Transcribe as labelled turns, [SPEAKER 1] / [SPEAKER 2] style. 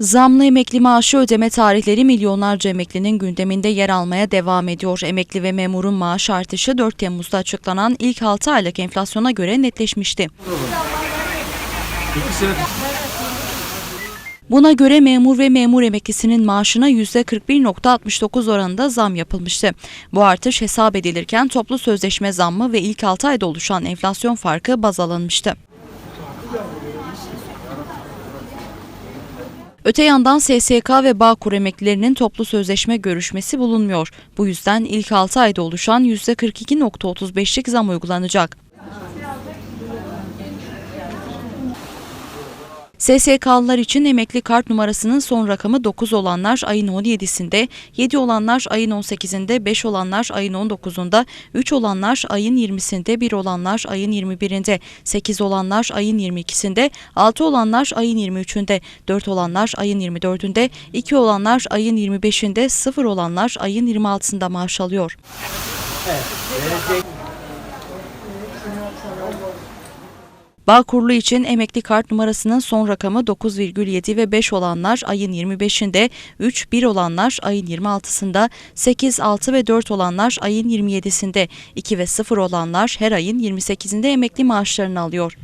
[SPEAKER 1] Zamlı emekli maaşı ödeme tarihleri milyonlarca emeklinin gündeminde yer almaya devam ediyor. Emekli ve memurun maaş artışı 4 Temmuz'da açıklanan ilk 6 aylık enflasyona göre netleşmişti. Buna göre memur ve memur emeklisinin maaşına %41.69 oranında zam yapılmıştı. Bu artış hesap edilirken toplu sözleşme zammı ve ilk 6 ayda oluşan enflasyon farkı baz alınmıştı. Öte yandan SSK ve Bağkur emeklilerinin toplu sözleşme görüşmesi bulunmuyor. Bu yüzden ilk 6 ayda oluşan %42.35'lik zam uygulanacak. SSK'lılar için emekli kart numarasının son rakamı 9 olanlar ayın 17'sinde, 7 olanlar ayın 18'inde, 5 olanlar ayın 19'unda, 3 olanlar ayın 20'sinde, 1 olanlar ayın 21'inde, 8 olanlar ayın 22'sinde, 6 olanlar ayın 23'ünde, 4 olanlar ayın 24'ünde, 2 olanlar ayın 25'inde, 0 olanlar ayın 26'sında maaş alıyor. Bağkurlu için emekli kart numarasının son rakamı 9,7 ve 5 olanlar ayın 25'inde, 3, 1 olanlar ayın 26'sında, 8, 6 ve 4 olanlar ayın 27'sinde, 2 ve 0 olanlar her ayın 28'inde emekli maaşlarını alıyor.